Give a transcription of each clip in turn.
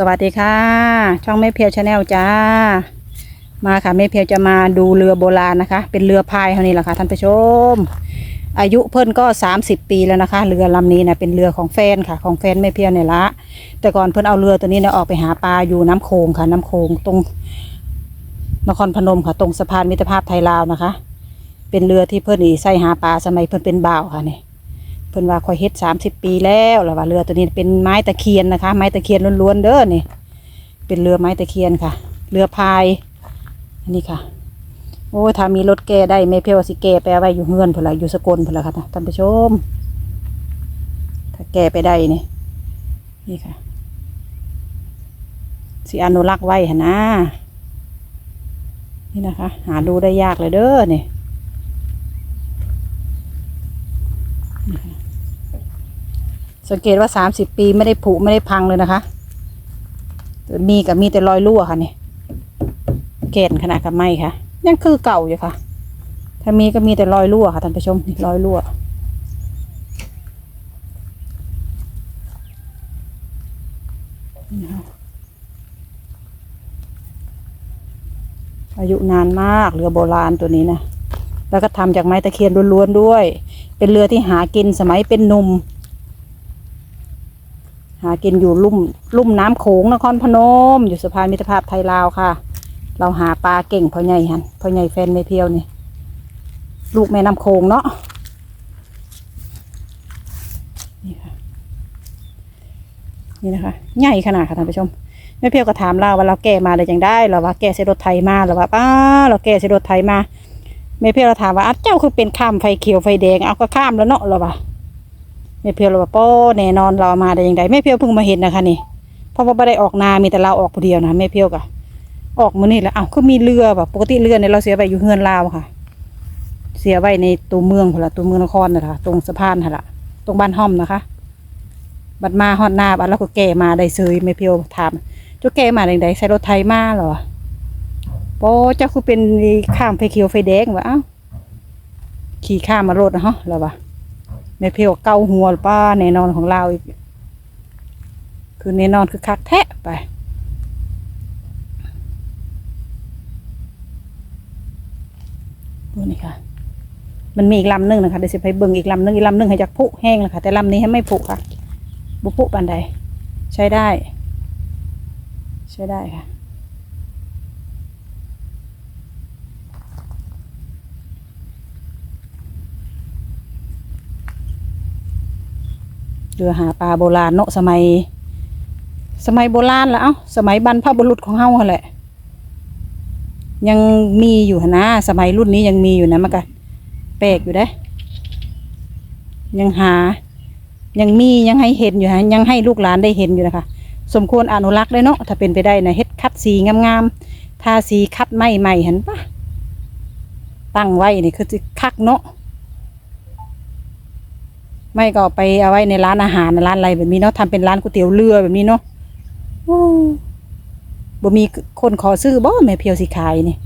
สวัสดีค่ะ ช่องแม่เพียวชาแนลจ้า มาค่ะแม่เพียวจะมาดูเรือโบราณนะคะ เป็นเรือพายเท่านี้แหละค่ะท่านผู้ชม อายุเพิ่นก็ 30 ปีแล้วนะคะ เรือลำนี้นะเป็นเรือของแฟนค่ะ ของแฟนแม่เพียวเนี่ยละแต่ก่อนเพิ่นเอาเรือตัวนี้เนี่ยออกไปหาปลาอยู่น้ำโขงค่ะ น้ำโขงตรงนครพนมค่ะ ตรงสะพานมิตรภาพไทยลาวนะคะ เป็นเรือที่เพิ่นนี่ใส่หาปลาสมัยเพิ่นเป็นบ่าวค่ะเนี่เพิ่นว่าคอยเฮ็ดสามสิบปีแล้วแล้วว่าเรือตัวนี้เป็นไม้ตะเคียนนะคะ ไม้ตะเคียนล้วนๆเด้อนี่ เป็นเรือไม้ตะเคียนค่ะ เรือพายอันนี้ค่ะ โอ้ยถ้ามีรถแก่ได้ไม่เพียวาสิแก่ไปเอาไว้อยู่เฮือนพุ่นละอยู่สกลพุ่นละค่ะท่านผู้ชม ถ้าแก่ไปได้นี่นี่ค่ะสิอนุรักษ์ไว้หนนะนี่นะคะ หาดูได้ยากเลยเด้อนี่ สังเกตว่าสามสิบปีไม่ได้ผุไม่ได้พังเลยนะคะมีกับมีแต่รอยรั่วค่ะนี่เกณฑ์ขนาดกับไม้ค่ะ ยังคือเก่าอยู่ค่ะ ถ้ามีก็มีแต่รอยรั่วค่ะท่านผู้ชมนี่รอยรั่วอายุนานมากเรือโบราณตัวนี้นะ แล้วก็ทำจากไม้ตะเคียนล้วนๆด้วย เป็นเรือที่หากินสมัยเป็นหนุ่มากินอยู่ลุ่มลุ่มน้ำโขงนครพนม อยู่สะพานมิตรภาพไทยลาวค่ะ เราหาปลาเก่งพ่อใหญ่หันพ่อใหญ่แฟนไม่เพียวนี่ลูกแม่น้ำโขงเนาะนี่ค่ะนี่นะคะใหญ่ขนาดค่ะท่านผู้ชมแม่เพียวก็ถามเราว่าเราแก่มาได้ยังได้เราว่าแก่เสรถไทยมาเราว่าป้าเราแก่เสรถไทยมาแม่เพียวเราถามว่าอ้าเจ้าคือเป็นข้ามไฟเขียวไฟแดงเอาก็ข้ามแล้วเนาะเราว่า ม่เพียวเราว่าโป้อแน่นอนเรามาได้ยังไงแม่เพียวเพิ่งมาเห็นนะคะนี่เพราะว่าไม่ได้ออกนามีแต่เราออกผู้เดียวนะแม่เพียวกะออกมานี่แล้วอ้าวก็มีเรือแบบปกติเรือเนี่ยเราเสียไปอยู่เฮือนลาวค่ะ เสียไว้ในตัวเมืองพุ่นละตัวเมืองนครนะคะตรงสะพานค่ะละตรงบ้านห้อมนะคะ บัดมาฮอดหน้าบัดแล้วก็แก่มาได้เซยแม่เพียวถามเจ้าแก่มาได้ยังไดใส่รถไทยมาเหรอป้อเจ้าคือเป็นข้ามไฟเขียวไฟแดงวะอ้าวขี่ข้ามมารถนะฮะแล้ววะ แม่เพียวเกาหัวป้าแน่นอนของเราอีก คือแน่นอนคือคักแทะไปดูนี่ค่ะ มันมีอีกลำหนึ่งนะคะเดี๋ยวสิไปเบิ่งอีกลำหนึ่งอีกลำหนึ่งให้จากผุแห้งเลยค่ะแต่ลำนี้ให้ไม่ผุค่ะบุผุปันใด ใช้ได้ ใช้ได้ค่ะ เรือหาปลาโบราณเนาะสมัย สมัยโบราณแล้วเอ้าสมัยบรรพบุรุษของเฮาหั่นแหละ ยังมีอยู่นะ สมัยรุ่นนี้ยังมีอยู่นะมันก็แปลกอยู่เด้ ยังหา ยังมียังให้เห็นอยู่ฮะยังให้ลูกหลานได้เห็นอยู่นะคะสมควรอนุรักษ์เลยเนาะถ้าเป็นไปได้นะเฮ็ดคัดสีงามๆทาสีคัดไม้ใหม่เห็นปะตั้งไว้นี่คือคักเนาะ ไม่ก็ไปเอาไว้ในร้านอาหารร้านอะไรแบบนี้เนาะทำเป็นร้านก๋วยเตี๋ยวเรือแบบนี้เนาะโอ้บ่มีคนขอซื้อบ่แม่เพียวสิขายนี่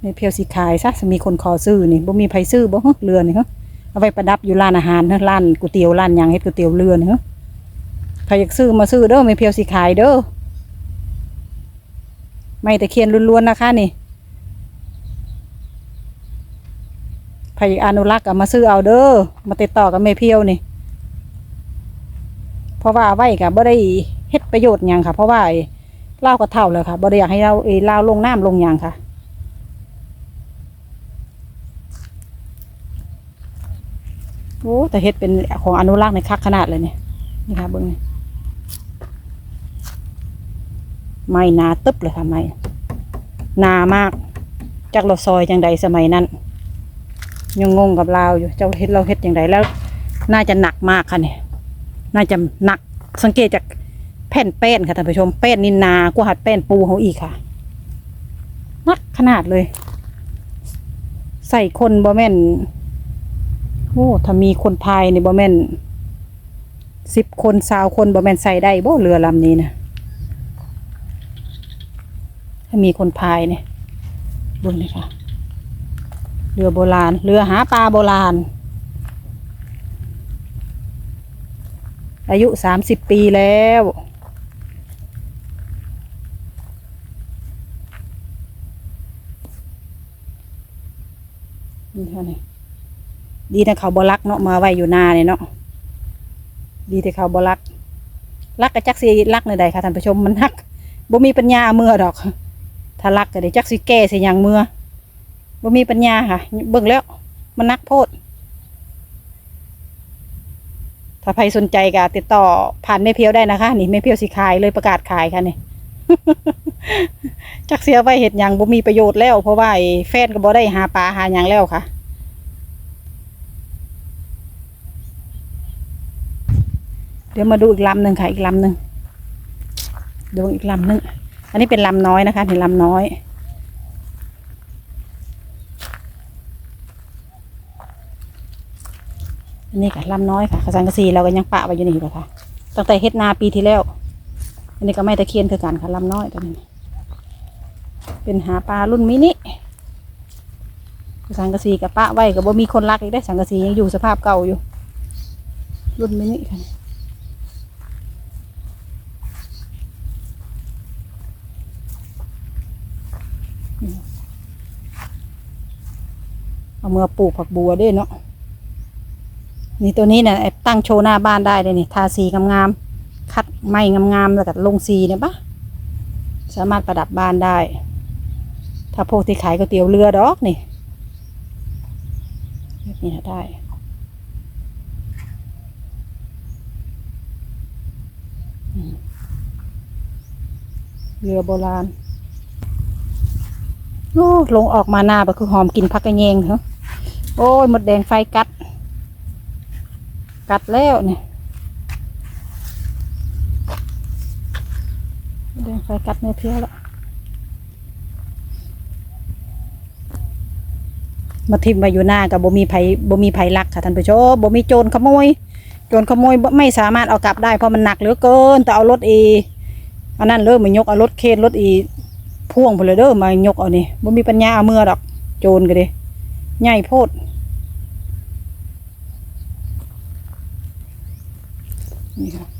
แม่เพียวสิขายซะจะมีคนขอซื้อนี่บ่มีไผซื้อบ่เรือนี่ฮะเอาไว้ประดับอยู่ร้านอาหารเนอะร้านก๋วยเตี๋ยวร้านหยังเฮ็ดก๋วยเตี๋ยวเรือนี่ฮะใครอยากซื้อมาซื้อเด้อแม่เพียวสิขายเด้อไม่แตะเคียนล้วนๆนะคะนี่ ไผอนุรักษ์เอามาซื้อเอาเด้อมาติดต่อกับแม่เพียวนี่ เพราะว่าไว้กับบ่ได้เฮ็ดประโยชน์หยังค่ะ เพราะว่าไอ้เล่าวก็เท่าแล้วค่ะบ่ได้อยากให้เราเอ้เล่าลงน้ำลงหยังค่ะโอ้แต่เฮ็ดเป็นของอนุรักษ์ในคักขนาดเลยเนี่ยนี่ค่ะเบิ่งนี่ไม้หนาตึบเลยค่ะไม้หนามากจากเราซอยจังใดสมัยนั้น ยังงงกับเราอยู่เจ้าเฮ็ดเราเฮ็ดอย่างไรแล้ว น่าจะหนักมากค่ะเนี่ยน่าจะหนักสังเกตจากแผ่นแป้นค่ะท่านผู้ชมแป้นนินนากว่าหัดแป้นปูเขาอีกค่ะหนักขนาดเลย ใส่คนบ่แม่นโอ้ถ้ามีคนพายในบ่แม่นสิบคนสาวคนบ่แม่นใส่ได้บ่เรือลำนี้นะถ้ามีคนพายเนี่ยดูนี่ค่ะ เรือโบราณ เรือหาปลาโบราณ อายุสามสิบปีแล้ว นี่เท่านี้ดีแต่เขาบลักเนาะมาไว้อยู่นาเนี่ยเนาะดีแต่เขาบลักลักกับจักสีลักในใดค่ะท่านผู้ชมมันหักบ่มีปัญญาเมื่อดอก ถ้าลักก็ได้จักสิแก้สิหยังมือ บ่มีปัญญาค่ะ เบิ่งแล้ว มันนักโพด ถ้าใครสนใจก็ติดต่อผ่านแม่เพียวได้นะคะ นี่แม่เพียวสิขายเลยประกาศขายค่ะนี่จักเสียไว้เห็ดหยังบ่มีประโยชน์แล้ว เพราะว่าไอ้แฟนก็บ่ได้หาปลาหาหยังแล้วค่ะเดี๋ยวมาดูอีกลำหนึ่งค่ะ อีกลำหนึ่งดูอีกลำหนึ่ง อันนี้เป็นลำน้อยนะคะเป็นลำน้อย อันนี้ค่ะลำน้อยค่ะขสังกะสีเราก็ยังปะไว้อยู่นี่เลยค่ะ ตั้งแต่เฮ็ดนาปีที่แล้ว อันนี้ก็ไม่ตะเคียนคือกันค่ะลำน้อยตัวนี้ เป็นหาปลารุ่นมินิสังกะสีกับปะไว้กับบ่มีคนรักอีกได้สังกะสียังอยู่สภาพเก่าอยู่ รุ่นมินิค่ะเอามือปลูกผักบัวด้วยเนาะ นี่ตัวนี้เนี่ยตั้งโชว์หน้าบ้านได้เลยนี่ทาสีงามๆคัดไม้งามๆแล้วก็ลงสีเนี่ยปะสามารถประดับบ้านได้ ถ้าพวกที่ขายก๋วยเตี๋ยวเรือดอกนี่แบบนี้นะได้เรือโบราณ โอ้ ลงออกมาหน้าก็คือหอมกลินพักกระเยงเหรอโอ้ย หมดแดงไฟกัด กัดแล้วเนี่ยหมดแดงไฟกัดไม่เพี้ยวแล้วมาทิมมาอยู่หน้ากับบ่มีไผ่บ่มีไผ่ลักค่ะท่านผู้ชมบ่มีโจรขโมย โจรขโมยไม่สามารถเอากลับได้เพราะมันหนักเหลือเกินแต่เอารถเออันนั้นเลยมมายกเอารถเคนรถอีพ่วงไปเลยเด้อมายกเอานี่บ่มีปัญญาเอาเมือดอก โจรก็เด้ใหญ่โพด นี่ค่ะ